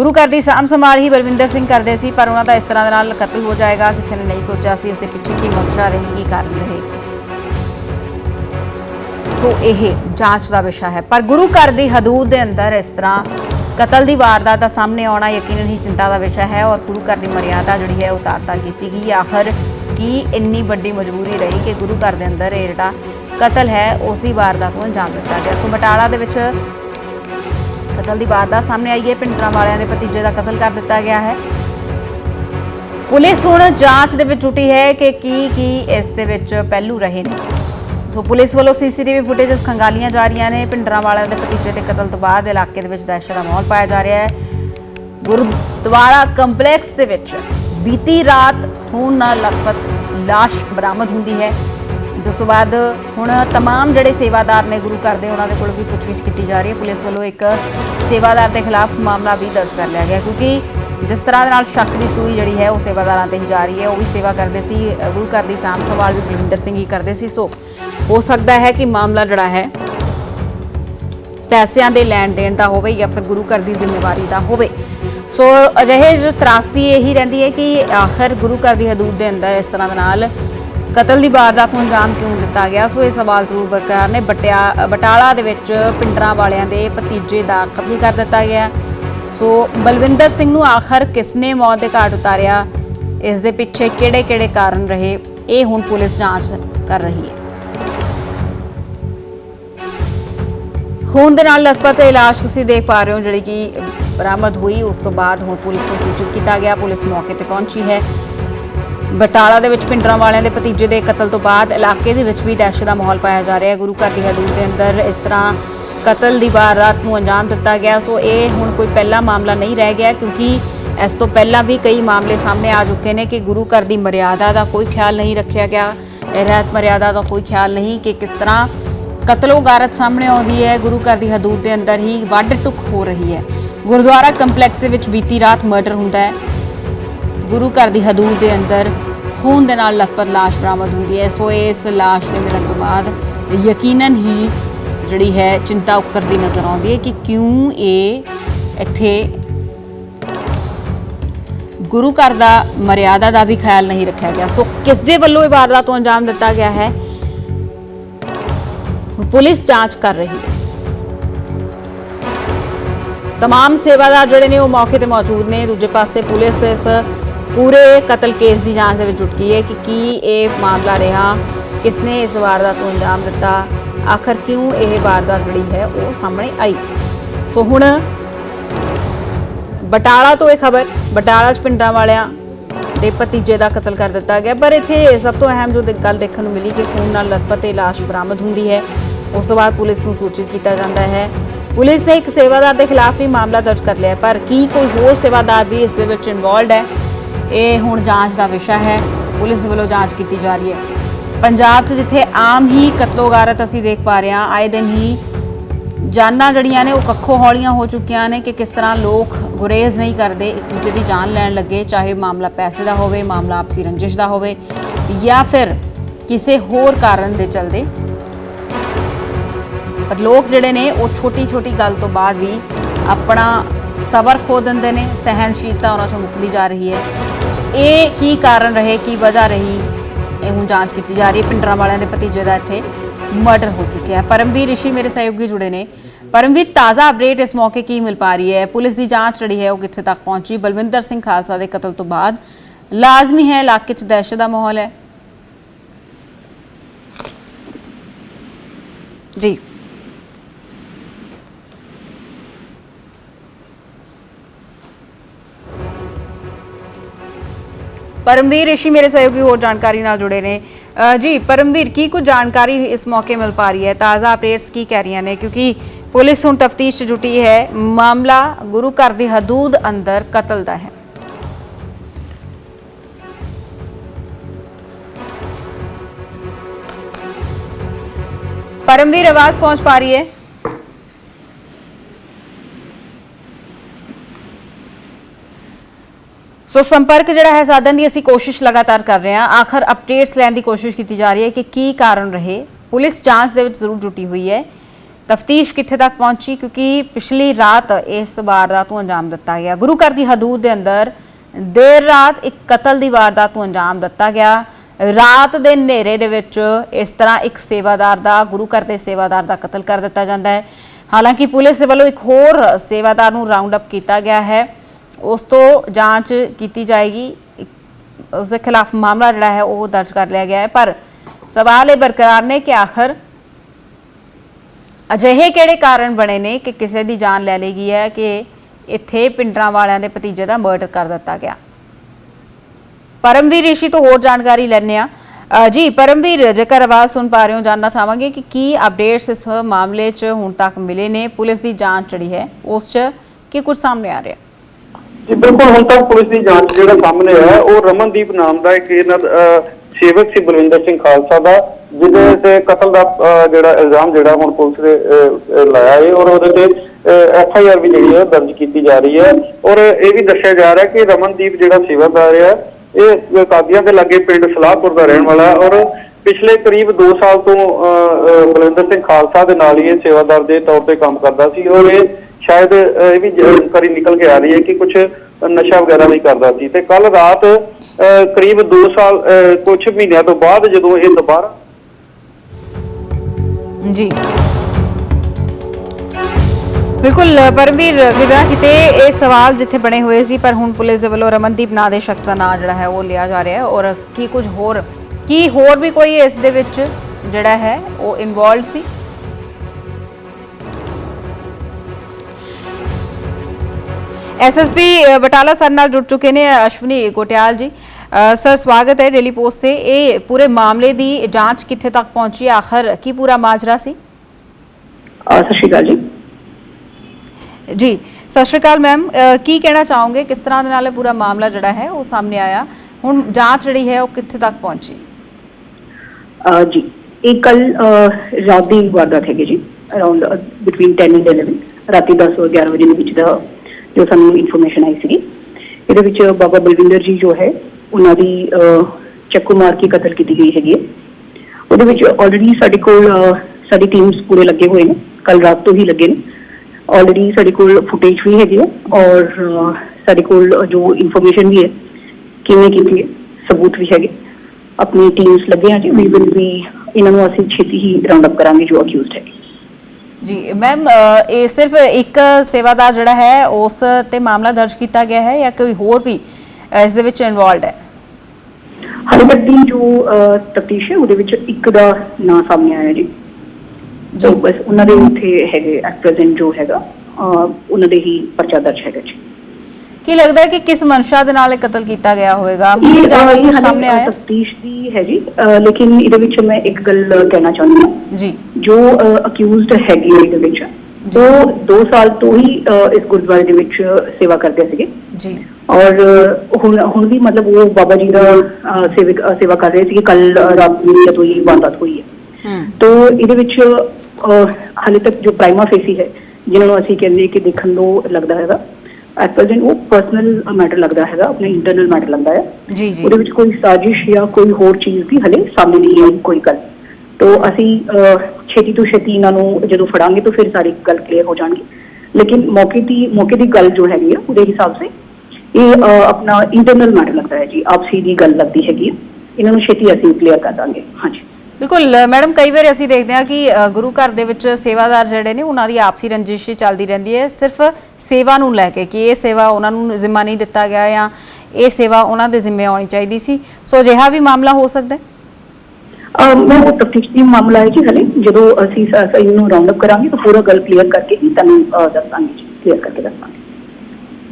ਗੁਰੂ ਘਰ ਦੀ ਸਾਂਭ ਸੰਭਾਲ ਹੀ ਬਲਵਿੰਦਰ ਸਿੰਘ ਕਰਦੇ ਸੀ, ਪਰ ਉਹਨਾਂ ਦਾ ਇਸ ਤਰ੍ਹਾਂ ਦੇ ਨਾਲ ਕਤਲ ਹੋ ਜਾਏਗਾ, ਕਿਸੇ ਨੇ ਨਹੀਂ ਸੋਚਿਆ ਸੀ ਇਸ ਦੇ ਪਿੱਛੇ ਕੀ ਮਕਸਦ ਰਹੀ, ਕੀ ਕਾਰਨ ਰਹੇ ਸੋ ਇਹ ਜਾਂਚ ਦਾ ਵਿਸ਼ਾ ਹੈ। ਪਰ ਗੁਰੂ ਘਰ ਦੀ ਹਦੂਦ ਦੇ ਅੰਦਰ ਇਸ ਤਰ੍ਹਾਂ ਕਤਲ ਦੀ ਵਾਰਦਾਤ ਦਾ ਸਾਹਮਣੇ ਆਉਣਾ ਯਕੀਨਨ ਹੀ ਚਿੰਤਾ ਦਾ ਵਿਸ਼ਾ ਹੈ ਔਰ ਗੁਰੂ ਘਰ ਦੀ ਮਰਿਆਦਾ ਜਿਹੜੀ ਹੈ ਉਤਾਰਤਾ ਕੀਤੀ ਗਈ ਹੈ। ਆਖਰ ਕੀ ਇੰਨੀ ਵੱਡੀ ਮਜਬੂਰੀ ਰਹੀ ਕਿ ਗੁਰੂ ਘਰ ਦੇ ਅੰਦਰ ਇਹ ਜਿਹੜਾ ਕਤਲ ਹੈ, ਉਸ ਦੀ ਵਾਰਦਾਤ ਨੂੰ ਅੰਜਾਮ ਦਿੱਤਾ ਗਿਆ। ਸੋ ਬਟਾਲਾ ਦੇ ਵਿੱਚ ਕਤਲ ਦੀ ਵਾਰਦਾਤ ਸਾਹਮਣੇ ਆਈ ਹੈ। ਪਿੰਡਰਾਂ ਵਾਲਿਆਂ ਦੇ ਭਤੀਜੇ ਦਾ ਕਤਲ ਕਰ ਦਿੱਤਾ ਗਿਆ ਹੈ। ਪੁਲਿਸ ਹੁਣ ਜਾਂਚ ਦੇ ਵਿੱਚ ਜੁਟੀ ਹੈ ਕਿ ਕੀ ਕੀ ਇਸ ਦੇ ਵਿੱਚ ਪਹਿਲੂ ਰਹੇ ਨੇ। ਸੋ ਪੁਲਿਸ ਵੱਲੋਂ ਸੀਸੀਟੀਵੀ ਫੁਟੇਜ ਖੰਗਾਲੀਆਂ ਜਾ ਰਹੀਆਂ ਨੇ। ਪਿੰਡਰਾਂ ਵਾਲਿਆਂ ਦੇ ਭਤੀਜੇ ਦੇ ਕਤਲ ਤੋਂ ਬਾਅਦ ਇਲਾਕੇ ਦੇ ਵਿੱਚ ਦਹਿਸ਼ਤ ਦਾ ਮਾਹੌਲ ਪਾਇਆ ਜਾ ਰਿਹਾ ਹੈ। ਗੁਰਦੁਆਰਾ ਕੰਪਲੈਕਸ ਦੇ ਵਿੱਚ ਬੀਤੀ ਰਾਤ ਖੂਨ ਨਾਲ ਲਖਪਤ ਲਾਸ਼ ਬਰਾਮਦ ਹੁੰਦੀ ਹੈ। ਜਿਸ ਤੋਂ ਬਾਅਦ ਹੁਣ तमाम ਜਿਹੜੇ ਸੇਵਾਦਾਰ ਨੇ ਗੁਰੂ ਘਰ ਦੇ ਉਹਨਾਂ ਦੇ ਕੋਲ ਵੀ ਪੁੱਛਗਿੱਛ ਕੀਤੀ ਜਾ ਰਹੀ ਹੈ ਪੁਲਿਸ ਵੱਲੋਂ ਇੱਕ ਸੇਵਾਦਾਰ ਦੇ ਖਿਲਾਫ ਮਾਮਲਾ ਵੀ ਦਰਜ ਕਰ ਲਿਆ ਗਿਆ ਕਿਉਂਕਿ ਜਿਸ ਤਰ੍ਹਾਂ ਦੇ ਨਾਲ ਸ਼ੱਕ ਦੀ ਸੂਈ ਜਿਹੜੀ ਹੈ ਉਹ ਸੇਵਾਦਾਰਾਂ ਤੇ ਹੀ ਜਾ ਰਹੀ ਹੈ ਉਹ ਵੀ ਸੇਵਾ ਕਰਦੇ ਸੀ ਅ, ਗੁਰੂ ਘਰ ਦੀ ਸਾਂਭ ਸੰਭਾਲ ਵੀ ਬਲਵਿੰਦਰ ਸਿੰਘ ਹੀ ਕਰਦੇ ਸੀ ਸੋ ਹੋ ਸਕਦਾ ਹੈ ਕਿ ਮਾਮਲਾ ਜਿਹੜਾ ਹੈ ਪੈਸਿਆਂ ਦੇ ਲੈਣ ਦੇਣ ਦਾ ਹੋਵੇ ਜਾਂ ਫਿਰ ਗੁਰੂ ਘਰ ਦੀ ਜ਼ਿੰਮੇਵਾਰੀ ਦਾ ਹੋਵੇ ਸੋ ਅਜਿਹੇ ਜੋ ਤਰਾਸਦੀ ਇਹੀ ਰਹਿੰਦੀ ਹੈ ਕਿ ਆਖਰ ਗੁਰੂ ਘਰ ਦੀ ਹਦੂਦ ਦੇ ਅੰਦਰ ਇਸ ਤਰ੍ਹਾਂ ਦੇ ਨਾਲ ਕਤਲ ਦੀ ਵਾਰਦਾਤ ਨੂੰ ਅੰਜਾਮ ਕਿਉਂ ਦਿੱਤਾ ਗਿਆ? ਸੋ ਇਹ ਸਵਾਲ ਜ਼ਰੂਰ ਬਰਕਰਾਰ ਨੇ। ਬਟਿਆ, ਬਟਾਲਾ ਦੇ ਵਿੱਚ ਪਿੰਡਰਾਂ ਵਾਲਿਆਂ ਦੇ ਭਤੀਜੇ ਦਾ ਕਤਲ ਕਰ ਦਿੱਤਾ ਗਿਆ। ਸੋ ਬਲਵਿੰਦਰ ਸਿੰਘ ਨੂੰ ਆਖਰ ਕਿਸਨੇ ਮੌਤ ਦੇ ਘਾਟ ਉਤਾਰਿਆ? ਇਸ ਦੇ ਪਿੱਛੇ ਕਿਹੜੇ-ਕਿਹੜੇ ਕਾਰਨ ਰਹੇ? ਇਹ ਹੁਣ ਪੁਲਿਸ ਜਾਂਚ ਕਰ ਰਹੀ ਹੈ। ਖੂਨ ਦੇ ਨਾਲ ਲਥਪਥ ਇਹ ਲਾਸ਼ ਤੁਸੀਂ ਦੇਖ ਪਾ ਰਹੇ ਹੋ, ਜਿਹੜੀ ਕਿ ਬਰਾਮਦ ਹੋਈ, ਉਸ ਤੋਂ ਬਾਅਦ ਹੁਣ ਪੁਲਿਸ ਨੂੰ ਸੂਚਿਤ ਕੀਤਾ ਗਿਆ। ਪੁਲਿਸ ਮੌਕੇ ਤੇ ਪਹੁੰਚੀ ਹੈ। ਬਟਾਲਾ ਦੇ ਵਿੱਚ ਪਿੰਡਰਾਂ ਵਾਲਿਆਂ ਦੇ ਭਤੀਜੇ ਦੇ ਕਤਲ ਤੋਂ ਬਾਅਦ ਇਲਾਕੇ ਦੇ ਵਿੱਚ ਵੀ ਦਹਿਸ਼ਤ ਦਾ ਮਾਹੌਲ ਪਾਇਆ ਜਾ ਰਿਹਾ ਹੈ। ਗੁਰੂ ਘਰ ਦੀ ਹਦੂਦ ਦੇ ਅੰਦਰ ਇਸ ਤਰ੍ਹਾਂ ਕਤਲ ਦੀ ਵਾਰਦਾਤ ਨੂੰ ਅੰਜਾਮ ਦਿੱਤਾ ਗਿਆ। ਸੋ ਇਹ ਹੁਣ ਕੋਈ ਪਹਿਲਾ ਮਾਮਲਾ ਨਹੀਂ ਰਹਿ ਗਿਆ, ਕਿਉਂਕਿ ਇਸ ਤੋਂ ਪਹਿਲਾਂ ਵੀ ਕਈ ਮਾਮਲੇ ਸਾਹਮਣੇ ਆ ਚੁੱਕੇ ਨੇ ਕਿ ਗੁਰੂ ਘਰ ਦੀ ਮਰਿਆਦਾ ਦਾ ਕੋਈ ਖਿਆਲ ਨਹੀਂ ਰੱਖਿਆ ਗਿਆ। ਰਹਿਤ ਮਰਿਆਦਾ ਦਾ ਕੋਈ ਖਿਆਲ ਨਹੀਂ ਕਿ ਕਿਸ ਤਰ੍ਹਾਂ ਕਤਲੋਗਾਰਤ ਸਾਹਮਣੇ ਆਉਂਦੀ ਹੈ। ਗੁਰੂ ਘਰ ਦੀ ਹਦੂਦ ਦੇ ਅੰਦਰ ਹੀ ਵੱਡ ਟੁਕ ਹੋ ਰਹੀ ਹੈ। ਗੁਰਦੁਆਰਾ ਕੰਪਲੈਕਸ ਦੇ ਵਿੱਚ ਬੀਤੀ ਰਾਤ ਮਰਡਰ ਹੁੰਦਾ ਹੈ। ਗੁਰੂ ਘਰ ਦੀ ਹਦੂਦ ਦੇ ਅੰਦਰ ਖੂਨ ਦੇ ਨਾਲ ਲਥਪਥ ਲਾਸ਼ ਬਰਾਮਦ ਹੁੰਦੀ ਹੈ ਸੋ ਇਸ ਲਾਸ਼ ਦੇ ਮਿਲਣ ਤੋਂ ਬਾਅਦ ਯਕੀਨਨ ਹੀ ਜਿਹੜੀ ਹੈ ਚਿੰਤਾ ਉੱਕਰਦੀ ਨਜ਼ਰ ਆਉਂਦੀ ਹੈ ਕਿ ਕਿਉਂ ਇਹ ਇੱਥੇ ਗੁਰੂ ਘਰ ਦਾ ਮਰਿਆਦਾ ਦਾ ਵੀ ਖਿਆਲ ਨਹੀਂ ਰੱਖਿਆ ਗਿਆ ਸੋ ਕਿਸ ਦੇ ਵੱਲੋਂ ਇਹ ਵਾਰਦਾਤ ਨੂੰ ਅੰਜਾਮ ਦਿੱਤਾ ਗਿਆ ਹੈ ਹੁਣ ਪੁਲਿਸ ਜਾਂਚ ਕਰ ਰਹੀ ਹੈ तमाम ਸੇਵਾਦਾਰ ਜਿਹੜੇ ਨੇ ਉਹ ਮੌਕੇ ਤੇ ਮੌਜੂਦ ਨੇ ਦੂਜੇ ਪਾਸੇ ਪੁਲਿਸ ਇਸ ਪੂਰੇ ਕਤਲ ਕੇਸ ਦੀ ਜਾਂਚ ਦੇ ਵਿੱਚ ਜੁਟ ਗਈ ਹੈ ਕਿ ਕੀ ਇਹ ਮਾਮਲਾ ਰਿਹਾ, ਕਿਸਨੇ ਇਸ ਵਾਰਦਾਤ ਨੂੰ ਅੰਜਾਮ ਦਿੱਤਾ, ਆਖਰ ਕਿਉਂ ਇਹ ਵਾਰਦਾਤ ਜਿਹੜੀ ਹੈ ਉਹ ਸਾਹਮਣੇ ਆਈ? ਸੋ ਹੁਣ ਬਟਾਲਾ ਤੋਂ ਇਹ ਖਬਰ, ਬਟਾਲਾ ਚ ਪਿੰਡਾਂ ਵਾਲਿਆਂ ਦੇ ਭਤੀਜੇ ਦਾ ਕਤਲ ਕਰ ਦਿੱਤਾ ਗਿਆ, ਪਰ ਇੱਥੇ ਸਭ ਤੋਂ ਅਹਿਮ ਜੋ ਗੱਲ ਦੇਖਣ ਨੂੰ ਮਿਲੀ ਕਿ ਖੂਨ ਨਾਲ ਲਤਪਤ ਇਹ ਲਾਸ਼ ਬਰਾਮਦ ਹੁੰਦੀ ਹੈ। ਉਸ ਤੋਂ ਬਾਅਦ ਪੁਲਿਸ ਨੂੰ ਸੂਚਿਤ ਕੀਤਾ ਜਾਂਦਾ ਹੈ। ਪੁਲਿਸ ਨੇ ਇੱਕ ਸੇਵਾਦਾਰ ਦੇ ਖਿਲਾਫ ਵੀ ਮਾਮਲਾ ਦਰਜ ਕਰ ਲਿਆ, ਪਰ ਕੀ ਕੋਈ ਹੋਰ ਸੇਵਾਦਾਰ ਵੀ ਇਸ ਦੇ ਵਿੱਚ ਇਨਵੋਲਡ ਹੈ? ਇਹ ਹੁਣ ਜਾਂਚ ਦਾ ਵਿਸ਼ਾ ਹੈ। ਪੁਲਿਸ ਵੱਲੋਂ ਜਾਂਚ ਕੀਤੀ ਜਾ ਰਹੀ ਹੈ। ਪੰਜਾਬ 'ਚ ਜਿੱਥੇ ਆਮ ਹੀ ਕਤਲੋਗਾਰਤ ਅਸੀਂ ਦੇਖ ਪਾ ਰਹੇ ਹਾਂ, ਆਏ ਦਿਨ ਹੀ ਜਾਨਾਂ ਜਿਹੜੀਆਂ ਨੇ ਉਹ ਕੱਖੋਂ ਹੌਲੀਆਂ ਹੋ ਚੁੱਕੀਆਂ ਨੇ ਕਿ ਕਿਸ ਤਰ੍ਹਾਂ ਲੋਕ ਗੁਰੇਜ਼ ਨਹੀਂ ਕਰਦੇ, ਇੱਕ ਦੂਜੇ ਦੀ ਜਾਨ ਲੈਣ ਲੱਗੇ, ਚਾਹੇ ਮਾਮਲਾ ਪੈਸੇ ਦਾ ਹੋਵੇ, ਮਾਮਲਾ ਆਪਸੀ ਰੰਜਿਸ਼ ਦਾ ਹੋਵੇ ਜਾਂ ਫਿਰ ਕਿਸੇ ਹੋਰ ਕਾਰਨ ਦੇ ਚਲਦੇ। ਪਰ ਲੋਕ ਜਿਹੜੇ ਨੇ ਉਹ ਛੋਟੀ ਛੋਟੀ ਗੱਲ ਤੋਂ ਬਾਅਦ ਵੀ ਆਪਣਾ ਸਬਰ ਖੋ ਦਿੰਦੇ ਨੇ ਸਹਿਨਸ਼ੀਲਤਾ ਉਹਨਾਂ ਚੋਂ ਮੁੱਕਦੀ ਜਾ ਰਹੀ ਹੈ। ਇਹ ਕੀ ਕਾਰਨ ਰਹੇ, ਕੀ ਵਜ੍ਹਾ ਰਹੀ, ਇਹ ਹੁਣ ਜਾਂਚ ਕੀਤੀ ਜਾ ਰਹੀ ਹੈ। ਪਿੰਡਰਾਂ ਵਾਲਿਆਂ ਦੇ ਭਤੀਜੇ ਦਾ ਇੱਥੇ ਮਰਡਰ ਹੋ ਚੁੱਕਿਆ ਹੈ। ਪਰਮਵੀਰ ਰਿਸ਼ੀ ਮੇਰੇ ਸਹਿਯੋਗੀ ਜੁੜੇ ਨੇ। ਪਰਮਵੀਰ, ਤਾਜ਼ਾ ਅਪਡੇਟ ਇਸ ਮੌਕੇ ਕੀ ਮਿਲ ਪਾ ਰਹੀ ਹੈ? ਪੁਲਿਸ ਦੀ ਜਾਂਚ ਜਿਹੜੀ ਹੈ ਉਹ ਕਿੱਥੇ ਤੱਕ ਪਹੁੰਚੀ? ਬਲਵਿੰਦਰ ਸਿੰਘ ਖਾਲਸਾ ਦੇ ਕਤਲ ਤੋਂ ਬਾਅਦ ਲਾਜ਼ਮੀ ਹੈ, ਇਲਾਕੇ 'ਚ ਦਹਿਸ਼ਤ ਦਾ ਮਾਹੌਲ ਹੈ। ਜੀ। ਪਰਮਵੀਰ ਰਿਸ਼ੀ ਮੇਰੇ ਸਹਿਯੋਗੀ ਹੋਰ ਜਾਣਕਾਰੀ ਨਾਲ ਜੁੜੇ ਨੇ ਅ, ਜੀ ਪਰਮਵੀਰ ਕੀ ਕੁਝ ਜਾਣਕਾਰੀ ਇਸ ਮੌਕੇ ਮਿਲ ਪਾ ਰਹੀ ਹੈ ਤਾਜ਼ਾ ਅਪਡੇਟਸ ਕੀ ਕਹਿ ਰਹੀਆਂ ਨੇ ਕਿਉਂਕਿ ਪੁਲਿਸ ਹੁਣ ਤਫਤੀਸ਼ 'ਚ ਜੁਟੀ ਹੈ ਮਾਮਲਾ ਗੁਰੂ ਘਰ ਦੀ ਹਦੂਦ ਅੰਦਰ ਕਤਲ ਦਾ ਹੈ ਪਰਮਵੀਰ ਆਵਾਜ਼ ਪਹੁੰਚ ਪਾ ਰਹੀ ਹੈ ਸੋ ਸੰਪਰਕ ਜਿਹੜਾ ਹੈ ਸਾਧਨ ਦੀ ਅਸੀਂ ਕੋਸ਼ਿਸ਼ ਲਗਾਤਾਰ ਕਰ ਰਹੇ ਹਾਂ। ਆਖਰ ਅਪਡੇਟਸ ਲੈਣ ਦੀ ਕੋਸ਼ਿਸ਼ ਕੀਤੀ ਜਾ ਰਹੀ ਹੈ ਕਿ ਕੀ ਕਾਰਨ ਰਹੇ। ਪੁਲਿਸ ਜਾਂਚ ਦੇ ਵਿੱਚ ਜ਼ਰੂਰ ਜੁਟੀ ਹੋਈ ਹੈ। ਤਫਤੀਸ਼ ਕਿੱਥੇ ਤੱਕ ਪਹੁੰਚੀ? ਕਿਉਂਕਿ ਪਿਛਲੀ ਰਾਤ ਇਸ ਵਾਰਦਾਤ ਨੂੰ ਅੰਜਾਮ ਦਿੱਤਾ ਗਿਆ। ਗੁਰੂ ਘਰ ਦੀ ਹਦੂਦ ਦੇ ਅੰਦਰ ਦੇਰ ਰਾਤ ਇੱਕ ਕਤਲ ਦੀ ਵਾਰਦਾਤ ਨੂੰ ਅੰਜਾਮ ਦਿੱਤਾ ਗਿਆ। ਰਾਤ ਦੇ ਹਨੇਰੇ ਦੇ ਵਿੱਚ ਇਸ ਤਰ੍ਹਾਂ ਇੱਕ ਸੇਵਾਦਾਰ ਦਾ, ਗੁਰੂ ਘਰ ਦੇ ਸੇਵਾਦਾਰ ਦਾ ਕਤਲ ਕਰ ਦਿੱਤਾ ਜਾਂਦਾ ਹੈ। ਹਾਲਾਂਕਿ ਪੁਲਿਸ ਦੇ ਵੱਲੋਂ ਇੱਕ ਹੋਰ ਸੇਵਾਦਾਰ ਨੂੰ ਰਾਉਂਡ ਅਪ ਕੀਤਾ ਗਿਆ ਹੈ। ਉਸ ਤੋਂ ਜਾਂਚ ਕੀਤੀ ਜਾਏਗੀ। ਇੱਕ- ਉਸ ਦੇ ਖਿਲਾਫ ਮਾਮਲਾ ਜਿਹੜਾ ਹੈ, ਉਹ ਦਰਜ ਕਰ ਲਿਆ ਗਿਆ ਹੈ। ਪਰ ਸਵਾਲ ਇਹ ਬਰਕਰਾਰ ਨੇ ਕਿ ਆਖਰ ਅਜਿਹੇ ਕਿਹੜੇ ਕਾਰਨ ਬਣੇ ਨੇ ਕਿ ਕਿਸੇ ਦੀ ਜਾਨ ਲੈ ਲਈ ਗਈ ਹੈ ਕਿ ਇੱਥੇ ਪਿੰਡਰਾਂ ਵਾਲਿਆਂ ਦੇ ਭਤੀਜੇ ਦਾ ਮਰਡਰ ਕਰ ਦਿੱਤਾ ਗਿਆ? ਪਰਮਵੀਰ ਈਸ਼ੀ ਤੋਂ ਹੋਰ ਜਾਣਕਾਰੀ ਲੈਣੇ ਆ ਜੀ, ਪਰਮਵੀਰ, ਜੇਕਰ ਆਵਾਜ਼ ਸੁਣ ਪਾ ਰਹੇ ਹੋ ਜਾਨਣਾ ਚਾਹਾਂਗੇ ਕਿ ਕੀ ਅਪਡੇਟਸ ਇਸ ਮਾਮਲੇ 'ਚ ਹੁਣ ਤੱਕ ਮਿਲੇ ਨੇ? ਪੁਲਿਸ ਦੀ ਜਾਂਚ ਜਿਹੜੀ ਹੈ, ਉਸ 'ਚ ਕੀ ਕੁਝ ਸਾਹਮਣੇ ਆ ਰਿਹਾ? ਜੀ ਬਿਲਕੁਲ ਹੁਣ ਤੱਕ ਪੁਲਿਸ ਦੀ ਜਾਂਚ ਜਿਹੜਾ ਸਾਹਮਣੇ ਆਇਆ ਹੈ, ਉਹ ਰਮਨਦੀਪ ਨਾਮ ਦਾ ਇੱਕ ਇਹਨਾਂ ਸੇਵਕ ਸੀ ਬਲਵਿੰਦਰ ਸਿੰਘ ਖਾਲਸਾ ਦਾ ਜਿਹਦੇ ਤੇ ਕਤਲ ਦਾ ਜਿਹੜਾ ਇਲਜ਼ਾਮ ਜਿਹੜਾ ਹੁਣ ਪੁਲਿਸ ਨੇ ਲਾਇਆ ਹੈ ਔਰ ਉਹਦੇ ਤੇ ਐਫ ਆਈ ਆਰ ਵੀ ਜਿਹੜੀ ਹੈ ਦਰਜ ਕੀਤੀ ਜਾ ਰਹੀ ਹੈ ਔਰ ਇਹ ਵੀ ਦੱਸਿਆ ਜਾ ਰਿਹਾ ਕਿ ਰਮਨਦੀਪ ਜਿਹੜਾ ਸੇਵਾਦਾਰ ਹੈ ਇਹ ਕਾਦੀਆਂ ਦੇ ਲਾਗੇ ਪਿੰਡ ਸਲਾਹਪੁਰ ਦਾ ਰਹਿਣ ਵਾਲਾ ਔਰ ਪਿਛਲੇ ਕਰੀਬ 2 ਸਾਲ ਤੋਂ ਬਲਵਿੰਦਰ ਸਿੰਘ ਖਾਲਸਾ ਦੇ ਨਾਲ ਹੀ ਇਹ ਸੇਵਾਦਾਰ ਦੇ ਤੌਰ ਤੇ ਕੰਮ ਕਰਦਾ ਸੀ ਔਰ ਇਹ ਸ਼ਾਇਦ ਇਹ ਵੀ ਜਾਣਕਾਰੀ ਨਿਕਲ ਕੇ ਆ ਰਹੀ ਹੈ ਕਿ ਕੁਝ ਨਸ਼ਾ ਵਗੈਰਾ ਵੀ ਕਰਦਾ ਸੀ। ਤੇ ਕੱਲ ਰਾਤ ਕਰੀਬ 2 ਸਾਲ ਕੁਝ ਮਹੀਨਿਆਂ ਤੋਂ ਬਾਅਦ ਜਦੋਂ ਇਹ ਦੁਬਾਰਾ ਜੀ। ਬਿਲਕੁਲ, ਪਰਮਵੀਰ, ਕਿਤੇ ਕਿਤੇ ਇਹ ਸਵਾਲ ਜਿੱਥੇ ਬਣੇ ਹੋਏ ਸੀ, ਪਰ ਹੁਣ ਪੁਲਿਸ ਦੇ ਵੱਲੋਂ ਰਮਨਦੀਪ ਨਾਂ ਦੇ ਸ਼ਖਸ ਦਾ ਨਾਂ ਜਿਹੜਾ ਹੈ ਉਹ ਲਿਆ ਜਾ ਰਿਹਾ ਹੈ। ਔਰ ਕੀ ਕੁਝ ਹੋਰ, ਕੀ ਹੋਰ ਵੀ ਕੋਈ ਇਸ ਦੇ ਵਿੱਚ ਜਿਹੜਾ ਹੈ ਉਹ ਇਨਵੋਲਡ ਸੀ? ਐਸਐਸਪੀ ਬਟਾਲਾ ਸਰ ਨਾਲ ਜੁੜ ਚੁੱਕੇ ਨੇ ਅਸ਼ਵਨੀ ਗੋਟਿਆਲ ਜੀ ਅ, ਸਰ ਸਵਾਗਤ ਹੈ ਡੇਲੀ ਪੋਸਟ ਤੇ ਇਹ ਪੂਰੇ ਮਾਮਲੇ ਦੀ ਜਾਂਚ ਕਿੱਥੇ ਤੱਕ ਪਹੁੰਚੀ ਆਖਰ ਕੀ ਪੂਰਾ ਮਾਜਰਾ ਸੀ ਅਹ ਸਤਿ ਸ਼੍ਰੀ ਅਕਾਲ ਜੀ ਜੀ ਸਤਿ ਸ਼੍ਰੀ ਅਕਾਲ ਮੈਮ ਅ, ਕੀ ਕਹਿਣਾ ਚਾਹੋਗੇ ਕਿਸ ਤਰ੍ਹਾਂ ਦੇ ਨਾਲ ਇਹ ਪੂਰਾ ਮਾਮਲਾ ਜਿਹੜਾ ਹੈ ਉਹ ਸਾਹਮਣੇ ਆਇਆ ਹੁਣ ਜਾਂਚ ਜਿਹੜੀ ਹੈ ਉਹ ਕਿੱਥੇ ਤੱਕ ਪਹੁੰਚੀ ਅਹ ਜੀ ਇਹ ਕੱਲ ਰਾਤ ਦੀ ਵਾਰਦਾਤ ਹੈਗੀ ਜੀ ਅਰਾਊਂਡ ਬਿਟਵੀਨ 10 ਐਂਡ 11 ਰਾਤੀ 10 ਤੋਂ 11 ਵਜੇ ਦੇ ਵਿੱਚ ਦਾ ਜੋ ਸਾਨੂੰ ਇਨਫੋਰਮੇਸ਼ਨ ਆਈ ਸੀ ਇਹਦੇ ਵਿੱਚ ਬਾਬਾ ਬਲਵਿੰਦਰ ਜੀ ਜੋ ਹੈ ਉਹਨਾਂ ਦੀ ਅਹ, ਚੱਕੂ ਮਾਰ ਕੇ ਕਤਲ ਕੀਤੀ ਗਈ ਹੈਗੀ ਹੈ ਉਹਦੇ ਵਿੱਚ ਆਲਰੇਡੀ ਸਾਡੇ ਕੋਲ ਅਹ, ਸਾਡੀ ਟੀਮਸ ਪੂਰੇ ਲੱਗੇ ਹੋਏ ਨੇ ਕੱਲ ਰਾਤ ਤੋਂ ਹੀ ਲੱਗੇ ਨੇ ਆਲਰੇਡੀ ਸਾਡੇ ਕੋਲ ਫੁਟੇਜ ਵੀ ਹੈਗੀ ਹੈ ਔਰ ਅਹ, ਸਾਡੇ ਕੋਲ ਜੋ ਇਨਫੋਰਮੇਸ਼ਨ ਵੀ ਹੈ ਕਿਵੇਂ ਕੀਤੀ ਹੈ ਸਬੂਤ ਵੀ ਹੈਗੇ ਆਪਣੀ ਟੀਮਸ ਲੱਗੇ ਆ ਜੀ ਵੀ ਵਿਲ ਵੀ ਇਹਨਾਂ ਨੂੰ ਅਸੀਂ ਛੇਤੀ ਹੀ ਰਾਉਂਡ ਅਪ ਕਰਾਂਗੇ ਜੋ ਅਕਿਊਜ਼ਡ ਹੈ ਜੀ ਮੈਮ ਇਹ ਸਿਰਫ ਇੱਕ ਸੇਵਾਦਾਰ ਜਿਹੜਾ ਹੈ ਉਸ ਤੇ ਮਾਮਲਾ ਦਰਜ ਕੀਤਾ ਗਿਆ ਹੈ ਜਾਂ ਕੋਈ ਹੋਰ ਵੀ ਇਸ ਦੇ ਵਿੱਚ ਇਨਵੋਲਡ ਹੈ? ਹਾਲੇ ਤੱਕ ਦੀ ਜੋ ਤਫਤੀਸ਼ ਹੈ ਉਹਦੇ ਵਿੱਚ ਇੱਕ ਦਾ ਨਾਂ ਸਾਹਮਣੇ ਆਇਆ ਜੀ। ਜੋ। ਬਸ ਉਹਨਾਂ ਦੇ ਉੱਥੇ ਹੈਗੇ ਐਟ ਪ੍ਰੈਜ਼ੈਂਟ ਜੋ ਹੈਗਾ ਉਹਨਾਂ ਦੇ ਹੀ ਪਰਚਾ ਦਰਜ ਹੈਗਾ ਜੀ। ਕੀ ਲੱਗਦਾ ਹੈ ਕਿ ਕਿਸ ਮਨਸ਼ਾ ਦੇ ਨਾਲ ਇਹ ਕਤਲ ਕੀਤਾ ਗਿਆ ਹੋਵੇਗਾ? ਇਹ ਇਹ ਸਾਹਮਣੇ ਆਇਆ? ਤਫਤੀਸ਼ ਦੀ ਹੈ ਜੀ। ਅਹ, ਲੇਕਿਨ ਇਹਦੇ ਵਿੱਚ ਮੈਂ ਇੱਕ ਗੱਲ ਕਹਿਣਾ ਚਾਹੁੰਦੀ ਹਾਂ। ਜੀ। ਜੋ ਅਕਿਊਜ਼ਡ ਹੈਗੇ ਆ ਇਹਦੇ ਵਿੱਚ ਉਹ 2 ਸਾਲ ਤੋਂ ਹੀ ਅਹ, ਇਸ ਗੁਰਦੁਆਰੇ ਦੇ ਵਿੱਚ ਸੇਵਾ ਕਰਦੇ ਸੀਗੇ। ਜੀ। ਔਰ ਅਹ, ਹੁਣ ਹੁਣ ਵੀ ਮਤਲਬ ਉਹ ਬਾਬਾ ਜੀ ਦਾ ਅਹ, ਸੇਵਕ ਅਹ, ਸੇਵਾ ਕਰ ਰਹੇ ਸੀ ਕੱਲ ਰਾਤ ਨੂੰ ਜਦੋਂ ਇਹ ਵਾਰਦਾਤ ਹੋਈ ਹੈ। ਹੂੰ। ਤੋ ਇਹਦੇ ਵਿੱਚ ਅਹ, ਹਾਲੇ ਤੱਕ ਜੋ ਪ੍ਰਾਈਮਾ ਫੇਸੀ ਹੈ ਜਿਨ੍ਹਾਂ ਨੂੰ ਅਸੀਂ ਕਹਿੰਦੇ ਕਿ ਦੇਖਣ ਨੂੰ ਲੱਗਦਾ ਹੈਗਾ ਐਟ ਪ੍ਰੈਜ਼ੈਂਟ ਉਹ ਪਰਸਨਲ ਮੈਟਰ ਲੱਗਦਾ ਹੈਗਾ ਆਪਣਾ ਇੰਟਰਨਲ ਮੈਟਰ ਲੱਗਦਾ ਹੈ। ਜੀ ਜੀ। ਉਹਦੇ ਵਿੱਚ ਕੋਈ ਸਾਜ਼ਿਸ਼ ਜਾਂ ਕੋਈ ਹੋਰ ਚੀਜ਼ ਦੀ ਹਲੇ ਸਾਹਮਣੇ ਨਹੀਂ ਆਈ ਕੋਈ ਗੱਲ। ਤੋ ਅਸੀਂ ਛੇਤੀ ਤੋਂ ਛੇਤੀ ਇਹਨਾਂ ਨੂੰ ਜਦੋਂ ਫੜਾਂਗੇ ਤਾਂ ਫਿਰ ਸਾਰੀ ਗੱਲ ਕਲੀਅਰ ਹੋ ਜਾਣਗੀ। ਲੇਕਿਨ ਮੌਕੇ ਦੀ ਮੌਕੇ ਦੀ ਗੱਲ ਜੋ ਹੈਗੀ ਆ ਉਹਦੇ ਹਿਸਾਬ ਸੇ ਇਹ ਆਪਣਾ ਇੰਟਰਨਲ ਮੈਟਰ ਲੱਗਦਾ ਹੈ ਜੀ ਆਪਸੀ ਦੀ ਗੱਲ ਲੱਗਦੀ ਹੈਗੀ ਇਹਨਾਂ ਨੂੰ ਛੇਤੀ ਅਸੀਂ ਕਲੀਅਰ ਕਰ ਦਾਂਗੇ। ਹਾਂਜੀ। ਬਿਲਕੁਲ ਮੈਡਮ, ਕਈ ਵਾਰ ਅਸੀਂ ਦੇਖਦੇ ਹਾਂ ਕਿ ਗੁਰੂ ਘਰ ਦੇ ਵਿੱਚ ਸੇਵਾਦਾਰ ਜਿਹੜੇ ਨੇ, ਉਹਨਾਂ ਦੀ ਆਪਸੀ ਰੰਜਿਸ਼ ਚੱਲਦੀ ਰਹਿੰਦੀ ਹੈ। ਸਿਰਫ ਸੇਵਾ ਨੂੰ ਲੈ ਕੇ ਕਿ ਇਹ ਸੇਵਾ ਉਹਨਾਂ ਨੂੰ ਜ਼ਿੰਮਾ ਨਹੀਂ ਦਿੱਤਾ ਗਿਆ ਜਾਂ ਇਹ ਸੇਵਾ ਉਹਨਾਂ ਦੇ ਜ਼ਿੰਮੇ ਆਉਣੀ ਚਾਹੀਦੀ ਸੀ। ਸੋ, ਅਜਿਹਾ ਵੀ ਮਾਮਲਾ ਹੋ ਸਕਦਾ ਹੈ? ਮੈਂ ਉਹ ਤਫਤੀਸ਼ ਮਾਮਲਾ ਹੈ ਜੀ ਹਲੇ। ਜਦੋਂ ਅਸੀਂ ਸ- ਸ- ਰਾਉਂਡ ਅਪ ਕਰਾਂਗੇ ਤਾਂ ਪੂਰਾ ਗੱਲ ਕਲੀਅਰ ਕਰਕੇ ਹੀ ਤੁਹਾਨੂੰ ਦੱਸਾਂਗੇ ਕਲੀਅਰ ਕਰਕੇ ਦੱਸਾਂਗੇ।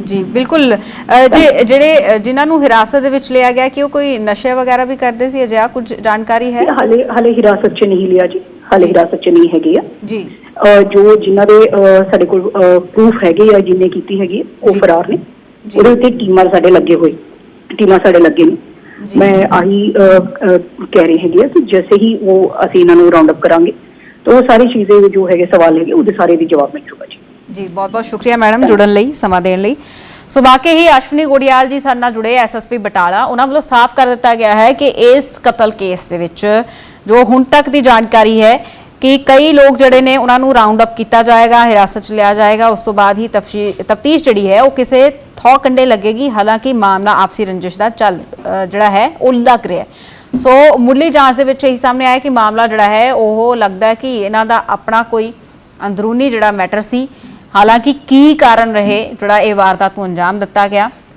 ਜੀ ਬਿਲਕੁਲ। ਅ, ਜੇ ਜਿਹੜੇ ਅ, ਜਿਨ੍ਹਾਂ ਨੂੰ ਹਿਰਾਸਤ ਦੇ ਵਿੱਚ ਲਿਆ ਗਿਆ ਕਿ ਉਹ ਕੋਈ ਨਸ਼ੇ ਵਗੈਰਾ ਵੀ ਕਰਦੇ ਸੀ ਅਜਿਹਾ ਕੁਝ ਜਾਣਕਾਰੀ ਹੈ? ਹਲੇ ਹਲੇ ਹਿਰਾਸਤ 'ਚ ਨਹੀਂ ਲਿਆ ਜੀ। ਹਲੇ ਹਿਰਾਸਤ 'ਚ ਨਹੀਂ ਹੈਗੇ ਆ। ਜੀ। ਅਹ ਜੋ ਜਿਨ੍ਹਾਂ ਦੇ ਅਹ ਸਾਡੇ ਕੋਲ ਪ੍ਰੂਫ ਹੈਗੇ ਆ ਜਿੰਨੇ ਕੀਤੀ ਹੈਗੀ ਆ, ਉਹ ਜੀ। ਫਰਾਰ ਨੇ। ਜੀ। ਉਹਦੇ ਉੱਤੇ ਟੀਮਾਂ ਸਾਡੇ ਲੱਗੇ ਹੋਏ। ਟੀਮਾਂ ਸਾਡੇ ਲੱਗੇ ਨੇ। ਜੀ। ਮੈਂ ਆਹੀ ਅਹ, ਅਹ, ਕਹਿ ਰਹੀ ਹੈਗੀ ਆ ਕਿ ਜੈਸੇ ਹੀ ਉਹ ਅਸੀਂ ਇਹਨਾਂ ਨੂੰ ਰਾਉਂਡ ਅਪ ਕਰਾਂਗੇ ਤਾਂ ਉਹ ਸਾਰੀ ਚੀਜ਼ਾਂ ਜੋ ਹੈਗੇ ਸਵਾਲ ਹੈਗੇ ਉਹਦੇ ਸਾਰੇ ਦੀ ਜਵਾਬ ਮਿਲ ਜੂਗਾ ਜੀ, ਬਹੁਤ ਬਹੁਤ ਸ਼ੁਕਰੀਆ ਮੈਡਮ ਜੁੜਨ ਲਈ, ਸਮਾਂ ਦੇਣ ਲਈ। ਸੋ ਬਾਕੀ ਹੀ ਅਸ਼ਵਨੀ ਗੋੜਿਆਲ ਜੀ ਸਾਡੇ ਨਾਲ ਜੁੜੇ ਐਸਐਸਪੀ ਬਟਾਲਾ। ਉਹਨਾਂ ਵੱਲੋਂ ਸਾਫ਼ ਕਰ ਦਿੱਤਾ ਗਿਆ ਹੈ ਕਿ ਇਸ ਕਤਲ ਕੇਸ ਦੇ ਵਿੱਚ ਜੋ ਹੁਣ ਤੱਕ ਦੀ ਜਾਣਕਾਰੀ ਹੈ ਕਿ ਕਈ ਲੋਕ ਜਿਹੜੇ ਨੇ ਉਹਨਾਂ ਨੂੰ ਰਾਉਂਡ ਅਪ ਕੀਤਾ ਜਾਏਗਾ, ਹਿਰਾਸਤ 'ਚ ਲਿਆ ਜਾਏਗਾ, ਉਸ ਤੋਂ ਬਾਅਦ ਹੀ ਤਫਤੀਸ਼ ਜਿਹੜੀ ਹੈ ਉਹ ਕਿਸੇ ਥੋ ਕੰਡੇ ਲੱਗੇਗੀ। ਹਾਲਾਂਕਿ ਮਾਮਲਾ ਆਪਸੀ ਰੰਜਿਸ਼ ਦਾ ਚੱਲ ਜਿਹੜਾ ਹੈ ਉਹ ਲੱਗ ਰਿਹਾ ਹੈ। ਸੋ ਮੁੱਢਲੀ ਜਾਂਚ ਦੇ ਵਿੱਚ ਇਹ ਸਾਹਮਣੇ ਆਇਆ ਕਿ ਮਾਮਲਾ ਜਿਹੜਾ ਹੈ ਉਹ ਲੱਗਦਾ ਕਿ ਇਹਨਾਂ ਦਾ ਆਪਣਾ ਕੋਈ ਅੰਦਰੂਨੀ ਜਿਹੜਾ ਮੈਟਰ ਸੀ ਹਾਲਾਂਕਿ ਕੀ ਕਾਰਨ ਰਹੇ ਜਿਹੜਾ ਇਹ ਵਾਰਦਾਤ ਨੂੰ ਅੰਜਾਮ ਦਿੱਤਾ ਗਿਆ?